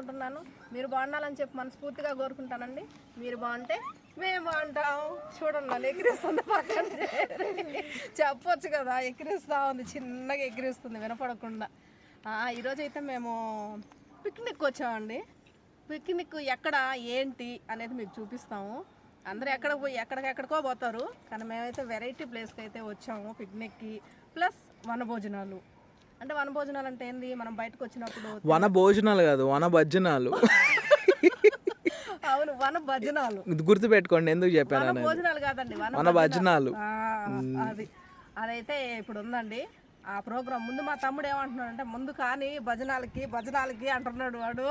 కోరుకుంటున్నాను. అనుకుంటున్నాను మీరు బాగుండాలని చెప్పి మనస్ఫూర్తిగా కోరుకుంటానండి. మీరు బాగుంటే మేము బాగుంటాం. చూడండి నన్ను ఎగిరిస్తుంది పక్కన. చెప్పొచ్చు కదా ఎగిరిస్తూ ఉంది. చిన్నగా ఎగిరిస్తుంది వినపడకుండా. ఈరోజు అయితే మేము పిక్నిక్ వచ్చామండి. పిక్నిక్ ఎక్కడ ఏంటి అనేది మీకు చూపిస్తాము. అందరూ ఎక్కడ పోయి ఎక్కడికెక్కడికో పోతారు. కానీ మేమైతే వెరైటీ ప్లేస్కి అయితే వచ్చాము పిక్నిక్కి ప్లస్ వనభోజనాలు. అంటే వనభోజనాలు అంటే ఏంది? మనం బయటకు వచ్చినప్పుడు వన భోజనాలు కాదు వన భజనాలు అవును వన భజనాలు ఇది గుర్తుపెట్టుకోండి ఎందుకు చెప్పాను వన భోజనాలు కాదండి వన వన భజనాలు అది. అదైతే ఇప్పుడు ఉందండి. ఆ ప్రోగ్రామ్ ముందు మా తమ్ముడు ఏమంటున్నాడు అంటే ముందు కానీ భజనాలకి భజనాలకి అంటున్నాడు వాడు.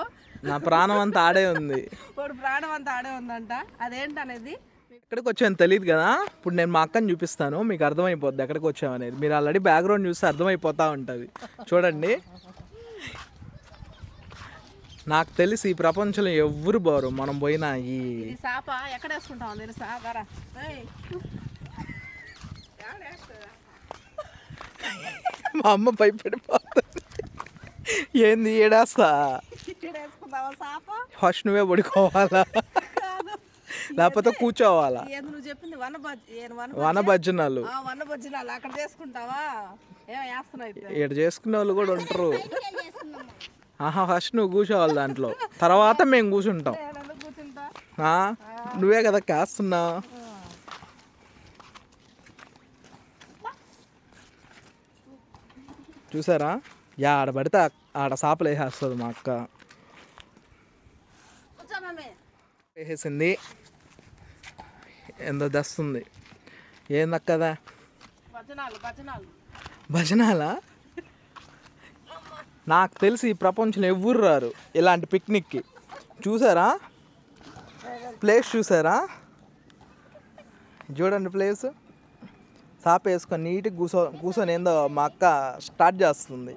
నా ప్రాణం అంతా ఆడే ఉంది. వాడు ప్రాణం అంతా ఆడే ఉందంట. అదేంటనేది? ఎక్కడికి వచ్చాను తెలియదు కదా. ఇప్పుడు నేను మా అక్కని చూపిస్తాను మీకు అర్థమైపోద్ది ఎక్కడికి వచ్చామనేది మీరు ఆల్రెడీ బ్యాక్గ్రౌండ్ చూస్తే అర్థమైపోతా ఉంటుంది. చూడండి. నాకు తెలిసి ఈ ప్రపంచంలో ఎవ్వరు పోరు మనం పోయిన ఈ. మా అమ్మ భయపడిపోతుంది. ఏంది ఏడేస్తా? ఫస్ట్ నువ్వే పడుకోవాలా? లేకపోతే కూర్చోవాలా? ఏది నువ్వు చెప్పింది వన భజనాలు. వన అక్కడ చేసుకుంటావా? ఇక్కడ చేసుకునే వాళ్ళు కూడా ఉంటారు. ఆహా ఫస్ట్ నువ్వు కూర్చోవాలి దాంట్లో. తర్వాత మేము కూర్చుంటాం? నువ్వే కదా కాస్తున్నావు చూసారా? యా ఆడ పడితే ఆడ సాపలు వేసేస్తుంది మా అక్క. వేసేసింది. ఎంతో దస్తుంది. ఏందక్కదా? భజనాలు నాకు తెలిసి ఈ ప్రపంచంలో ఎవ్వరు రారు ఇలాంటి పిక్నిక్కి. చూసారా? ప్లేస్ చూసారా? చూడండి ప్లేస్ సాప వేసుకొని నీట్గా కూర్చో కూర్చొని ఏందో మా అక్క స్టార్ట్ చేస్తుంది.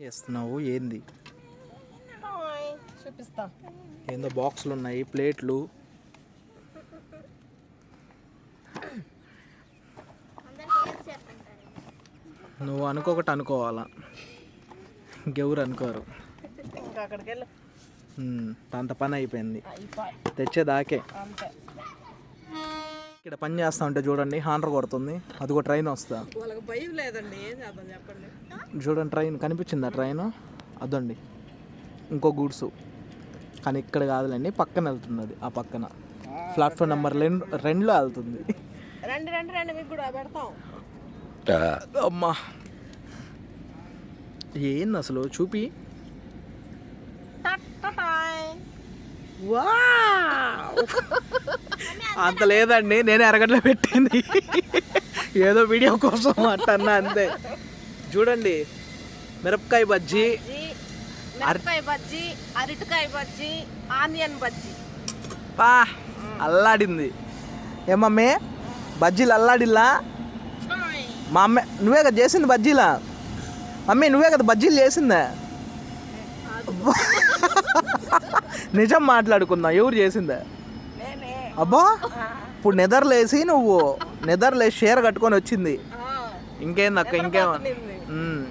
చేస్తున్నావు? ఏంది? చూపిస్తా ఏందో బాక్సులు ఉన్నాయి ప్లేట్లు. నువ్వు అనుకోకటి అనుకోవాలా? ఇంకెవరు అనుకోరు. అంత పని అయిపోయింది. అయిపోయి. తెచ్చేదాకే. ఇక్కడ పని చేస్తా ఉంటే చూడండి హాండర్ కొడుతుంది. అదిగో ట్రైన్ వస్తా. భయం లేదండి చెప్పండి. చూడండి ట్రైన్ కనిపించిందా ట్రైన్? అదండి. ఇంకో గూడ్స్. కానీ ఇక్కడ కాదులేండి పక్కన వెళ్తుంది అది ఆ పక్కన. ప్లాట్ఫామ్ నెంబర్ రెండు రెండులో వెళ్తుంది. రండి రండి రండి మీకు కూడా పెడతాం. అమ్మా. ఏంది అసలు చూపి. అంత లేదండి నేను ఎరగట్లో పెట్టింది. ఏదో వీడియో కోసం అట్టన్నా అంతే. చూడండి మిరపకాయ బజ్జీ. మిరపకాయ బజ్జీ అరటికాయ బజ్జీ ఆనియన్ బజ్జీ. పా అల్లాడింది. ఏమమ్మే బజ్జీలు అల్లాడిల్లా? మా అమ్మ నువ్వే కదా చేసింది బజ్జీలా? మమ్మీ నువ్వే కదా బజ్జీలు చేసిందా? నిజం మాట్లాడుకుందాం ఎవరు చేసిందా? అబ్బా ఇప్పుడు నిద్రలేసి నువ్వు నిద్రలేసి చీర కట్టుకొని వచ్చింది. ఆ, ఇంకేంది అక్క ఇంకేం నిద్రపోతుంది. మ్మ్.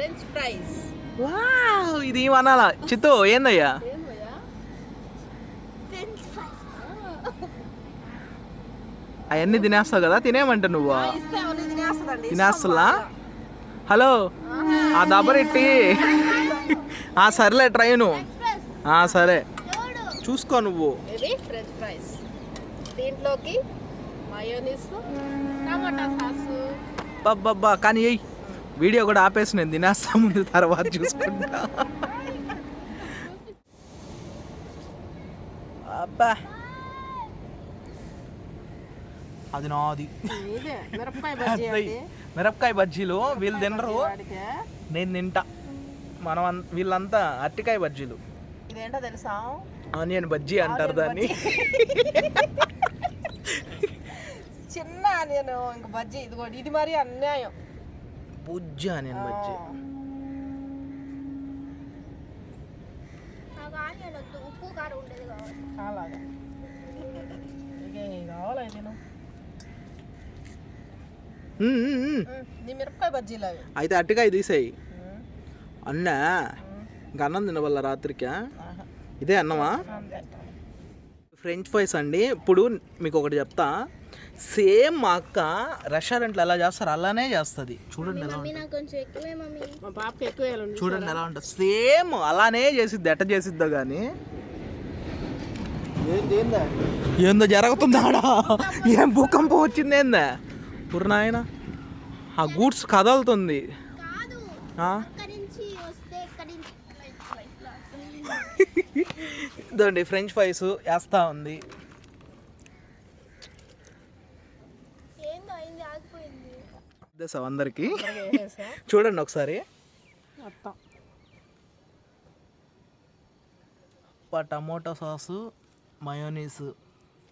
ఫ్రెంచ్ ఫ్రైస్ వావ్ ఇది ఏమనాలా? చిత్తు ఏందయ్యా? అవన్నీ తినేస్తావు కదా? తినేమంట నువ్వు? తినేస్తలా? హలో ఆ దబరెట్టి ఆ సర్లే ట్రైను. ఆ సరే. చూసుకో నువ్వు. ఇది ఫ్రెంచ్ ఫ్రైస్ దీంట్లోకి మయోనీస్ టమాటా సాసు. బాబ్బా కానీ ఎయ్ వీడియో కూడా ఆపేసి నేను తినేస్తా ముందు తర్వాత చూసుకుంటా. అబ్బా. అది నాది. ఇదే మిరపకాయ బజ్జీలు వీళ్ళు తినరు. నేను తింటా. మనం వీళ్ళంతా అరటికాయ బజ్జీలు. ఇదేంటో తెలుసా? ఆనియన్ బజ్జీ అంటారు దాన్ని. చిన్న నేను ఇంక బజ్జీ ఇదిగోండి ఇది మరి అన్యాయం. అలాగా. ఇక కావాలా నేను నీ మిరపకాయ బజ్జీలు అవి అయితే అట్టికాయ తీసేయి. అన్నా ఇంక అన్నం తినవల్ల రాత్రికి. ఇదే అన్నమా? ఫ్రెంచ్ ఫ్రైస్ అండి. ఇప్పుడు మీకు ఒకటి చెప్తా. సేమ్ మా అక్క రెస్టారెంట్లో ఎలా చేస్తారు అలానే చేస్తుంది. చూడండి ఎలా ఉంటుంది నాకు కొంచెం ఎక్కువే మమ్మీ. మా పాపకి ఎక్కువ వేయాలండి చూడండి ఎలా ఉంటుంది. సేమ్ అలానే చేసిద్ది ఎట్ట చేసిద్దో కానీ ఏందో? జరుగుతుందా ఆడ. ఏం భూకంపం వచ్చింది ఏందా? పుర్నాయన ఆ గూడ్స్ కదలుతుంది. ఇదండి ఫ్రెంచ్ ఫ్రైస్ వేస్తా ఉంది ఏందో అయింది ఆగిపోయింది ఉద్దేశం అందరికి. వేసేసా చూడండి ఒకసారి. మొత్తం. ప- టమోటా సాసు మయోనీస్.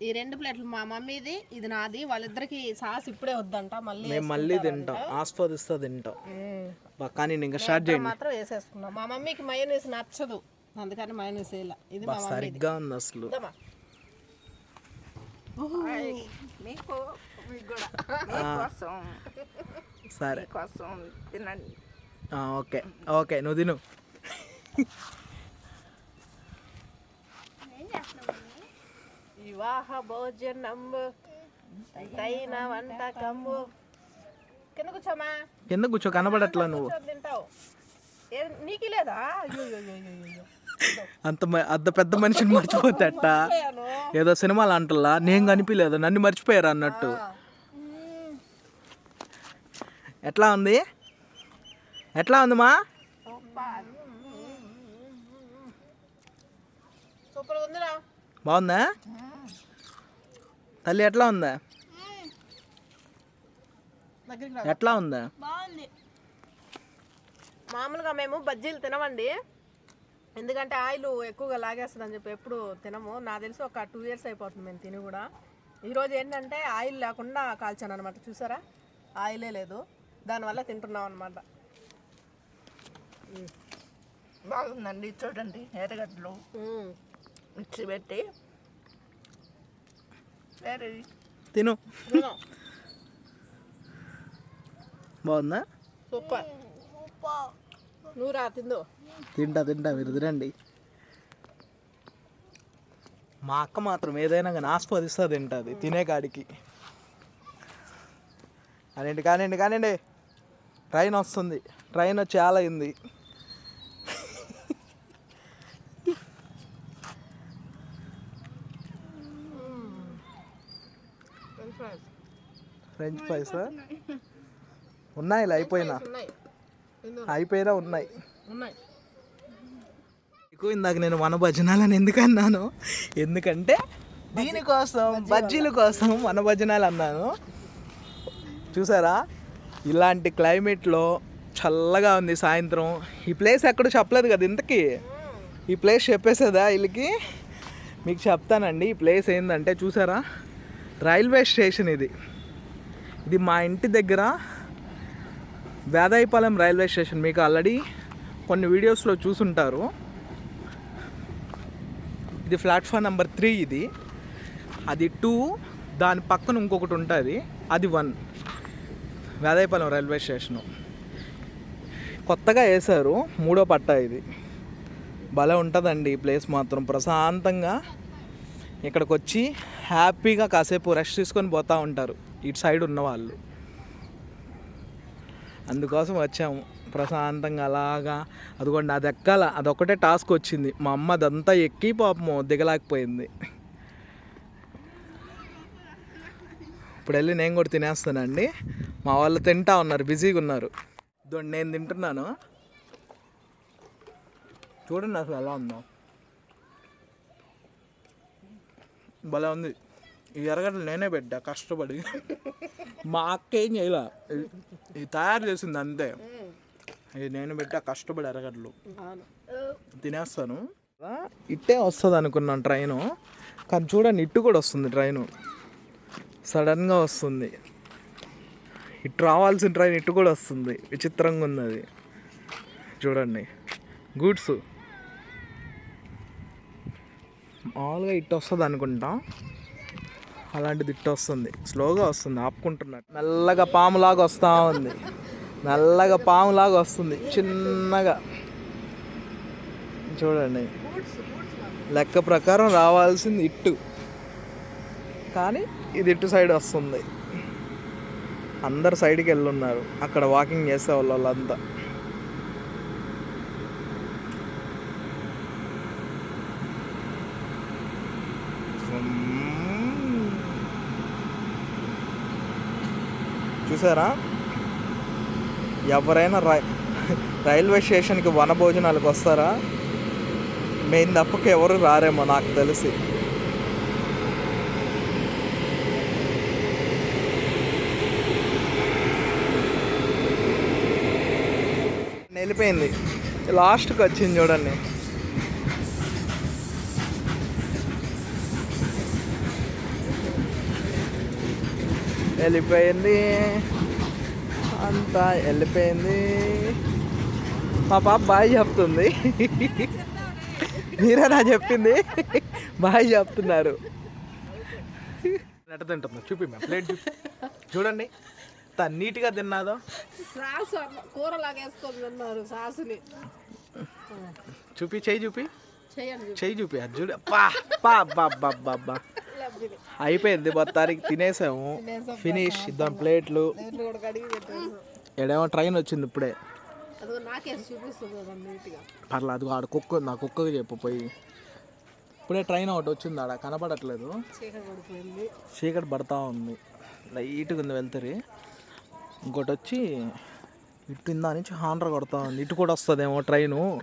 ఈ రెండు ప్లేట్లు మా మమ్మీది ఇది నాది. వాళ్ళిద్దరికి సాస్ ఇప్పుడే వద్దంట మళ్ళీ మేము మళ్ళీ తింటాం. ఆస్వాదిస్తా తింటాం. కానీ ఇంకా స్టార్ట్ చేయండి. మాత్రం వేసేసుకున్నాం. మా మమ్మీకి మయోనీస్ నచ్చదు. అందుకని మయోనీస్ వేయాల. ఇది మా మమ్మీ సరిగ్గా ఉంది అసలు. మీకు మీకు కూడా. ఆ, సరే. కోసం తినండి. ఆ, ఓకే. ఓకే నువ్వు తిను. వివాహ భోజనం. తైన కింద కూర్చోమా? కింద కూర్చో కనబడట్లా నువ్వు. తింటావు. నీకు లేదా. అంత మ- అంత పెద్ద మనిషిని మర్చిపోతేట. ఏదో సినిమాలు అంటలా. నేను కనిపించలేదు నన్ను మర్చిపోయారు అన్నట్టు. ఎట్లా ఉంది? ఎట్లా ఉంది మా సూపర్ ఉందిరా బాగుందా? తల్లి ఎట్లా ఉందా? ఎట్లా ఉందా? బాగుంది. మామూలుగా మేము బజ్జీలు తినమండి. ఎందుకంటే ఆయిల్ ఎక్కువగా లాగేస్తుంది అని చెప్పి ఎప్పుడు తినము. నాకు తెలిసి ఒక టూ ఇయర్స్ అయిపోతుంది మేము తిని కూడా. ఈరోజు ఏంటంటే ఆయిల్ లేకుండా కాల్చాను అనమాట చూసారా? ఆయిలే లేదు. దానివల్ల తింటున్నాం అనమాట బాగుందండి చూడండి ఎర్రగడ్డలు. మిక్సీ పెట్టి. తిను. బాగుందా? Super super. నువ్వు రా తిందు. తింటా తింటా మీరు తినండి. మా అక్క మాత్రం ఏదైనా కానీ ఆస్వాదిస్తా తింటుంది తినే కాడికి. కానివ్వండి కానివ్వండి కానివ్వండి. ట్రైన్ వస్తుంది. ట్రైన్ వచ్చి చాలా అయింది. ఫ్రెంచ్ ఫ్రైస్ ఉన్నాయి అయిపోయినా. ఉన్నాయి అయిపోయినా ఉన్నాయి. ఉన్నాయి ఎక్కువ ఇందాక నేను వన భజనాలని ఎందుకు అన్నాను? ఎందుకంటే దీనికోసం బజ్జీల కోసం వన భజనాలు అన్నాను. చూసారా? ఇలాంటి క్లైమేట్లో చల్లగా ఉంది సాయంత్రం. ఈ ప్లేస్ ఎక్కడో చెప్పలేదు కదా ఇంతకీ? ఈ ప్లేస్ చెప్పేసేదా వీళ్ళకి? మీకు చెప్తానండి ఈ ప్లేస్ ఏంటంటే చూసారా? రైల్వే స్టేషన్ ఇది. ఇది మా ఇంటి దగ్గర వేదాయపాలెం రైల్వే స్టేషన్. మీకు ఆల్రెడీ కొన్ని వీడియోస్లో చూసుంటారు. ఇది ప్లాట్ఫామ్ నెంబర్ త్రీ ఇది. అది టూ దాని పక్కన ఇంకొకటి ఉంటుంది. అది వన్. Vedayapalem railway station. కొత్తగా వేశారు మూడో పట్ట ఇది. భలే ఉంటుందండి ఈ ప్లేస్ మాత్రం. ప్రశాంతంగా ఇక్కడికి వచ్చి హ్యాపీగా కాసేపు రెస్ట్ తీసుకొని పోతూ ఉంటారు. ఇటు సైడ్ ఉన్న వాళ్ళు. అందుకోసం వచ్చాము. ప్రశాంతంగా అలాగా. అదిగోండి అది ఎక్కాల. అదొక్కటే టాస్క్ వచ్చింది. మా అమ్మ అదంతా ఎక్కి పాపము దిగలేకపోయింది. ఇప్పుడు వెళ్ళి నేను కూడా తినేస్తానండి మా వాళ్ళు తింటా ఉన్నారు బిజీగా ఉన్నారు. ఇదిగోండి నేను తింటున్నాను. చూడండి అసలు ఎలా ఉందో. భలే ఉంది. ఈ ఎర్రగడ్డలు నేనే పెట్టా కష్టపడి. మా అక్క ఏం చేయలే. ఇది- తయారు చేసింది అంతే. ఇది నేను పెట్టా కష్టపడి ఎర్రగడ్డలు. తినేస్తాను. ఇట్టే వస్తుంది అనుకున్నాను ట్రైను. కానీ చూడండి ఇట్టు కూడా వస్తుంది ట్రైను. సడన్గా వస్తుంది. ఇటు రావాల్సిన ట్రైన్ ఇటు కూడా వస్తుంది. విచిత్రంగా ఉన్నది. చూడండి. గూడ్స్. మామూలుగా ఇటు వస్తుంది అనుకుంటా. అలాంటిది ఇట్టు వస్తుంది. స్లోగా వస్తుంది. ఆపుకుంటున్నట్టు మెల్లగా పాములాగా వస్తూ ఉంది. మెల్లగా పాములాగా వస్తుంది. చిన్నగా. చూడండి. లెక్క ప్రకారం రావాల్సింది ఇట్టు కానీ ఇది ఇటు సైడ్ వస్తుంది. అందరు సైడ్కి వెళ్ళున్నారు. అక్కడ వాకింగ్ చేసే వాళ్ళంతా చూసారా? ఎవరైనా రై రైల్వే స్టేషన్కి వన భోజనాలకు వస్తారా? మెయిన్ తప్పకి ఎవరు రారేమో నాకు తెలిసి. వెళ్ళిపోయింది. లాస్ట్కి వచ్చింది చూడండి. వెళ్ళిపోయింది. అంతా వెళ్ళిపోయింది. మా పాప బాయ్ చెప్తుంది. మీరేనా చెప్పింది. బాయ్ చెప్తున్నారు. ఎట్ట చూపి మ్యామ్ ప్లేట్ చూపి. చూడండి. ఎంత నీట్గా తిన్నాదో? సాసు కూర లాగా వేసుకొని తిన్నారు సాసుని. చూపి చెయ్యి చూపి. చెయ్యి చూపి అది చూడు పా పా బా బా బా బా అయిపోయింది మొత్తానికి తినేసాము. ఫినిష్ ఇద్దాం ప్లేట్లు. ఎడేమో ట్రైన్ వచ్చింది ఇప్పుడే. పర్లేదు అది ఆడ కుక్క నా కుక్కకి చెప్పు పోయి. ఇప్పుడే ట్రైన్ ఒకటి వచ్చింది ఆడ కనపడట్లేదు. చీకటి పడతా ఉంది. లైట్గా ఉంది వెళ్తారి. ఇంకోటి వచ్చి ఇటు ఇందా నుంచి హాండ్ర కొడతా ఉంది. ఇటు కూడా వస్తుందేమో ట్రైను.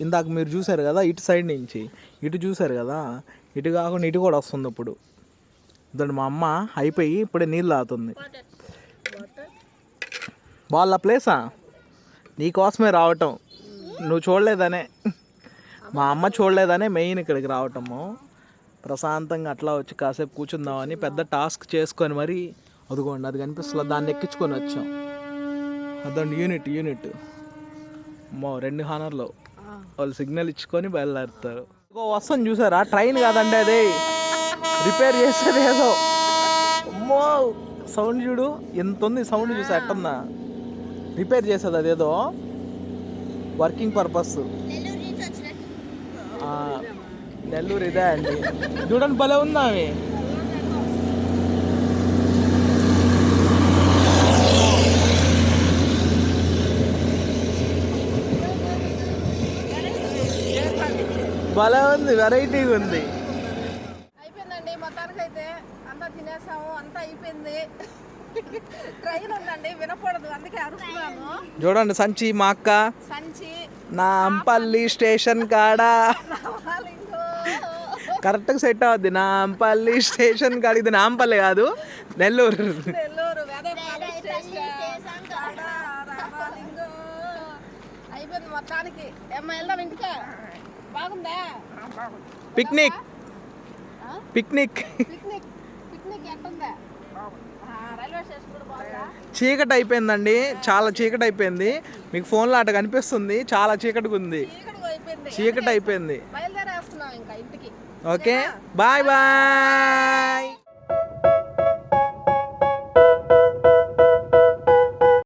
ఇందాక మీరు చూశారు కదా ఇటు సైడ్ నుంచి. ఇటు చూశారు కదా ఇటు కాకుండా ఇటు కూడా వస్తుంది ఇప్పుడు. దాన్ని మా అమ్మ అయిపోయి ఇప్పుడే నీళ్ళు తాగుతుంది. వాళ్ళ ప్లేసా? నీకోసమే రావటం. నువ్వు చూడలేదనే. మా అమ్మ చూడలేదనే మెయిన్ ఇక్కడికి రావటము. ప్రశాంతంగా అట్లా వచ్చి కాసేపు కూర్చుందామని పెద్ద టాస్క్ చేసుకొని మరి అదిగోండి అది కనిపిస్తుంది దాన్ని ఎక్కించుకొని వచ్చాం. అదండి యూనిట్ యూనిట్. మా రెండు హానర్లో. వాళ్ళు సిగ్నల్ ఇచ్చుకొని బయలుదేరుతారు. ఇంకో వస్తుంది చూసారా? ట్రైన్ కాదండి అది. రిపేర్ చేసేది ఏదో. అమ్మో సౌండ్ చూడు. ఎంత ఉంది సౌండ్ చూసా ఎట్టన్నా రిపేర్ చేసేది అదేదో వర్కింగ్ పర్పస్. నెల్లూరు ఇదే అండి. చూడండి భలే ఉందా అవి భలే ఉంది వెరైటీగా ఉంది. అయిపోయిందండి మొత్తానికైతే అంతా తినేసాము అంతా అయిపోయింది. ట్రైన్ ఉందండి వినకూడదు అందుకే అరుస్తున్నాను. చూడండి సంచి మా అక్క. సంచి. నాంపల్లి స్టేషన్ కాడ. కరెక్ట్గా సెట్ అవుద్ది నాంపల్లి స్టేషన్ కాడ. ఇది నాంపల్లి కాదు నెల్లూరు. నెల్లూరు వేదపాలెం స్టేషన్ కాడ రావాలింగో. అయిపోయింది మొత్తానికి ఏమ్మా వెళ్దాం ఇంటికా? బాగుందా? పిక్నిక్. పిక్నిక్. ఎట్టుందా? చీకటి అయిపోయిందండి. చాలా చీకటి అయిపోయింది. మీకు ఫోన్లో అట కనిపిస్తుంది. చాలా చీకటిగా ఉంది. చీకటి అయిపోయింది. చీకటి అయిపోయింది. బయలుదేరేస్తున్నాం ఇంకా ఇంటికి. ఓకే. బాయ్. బాయ్.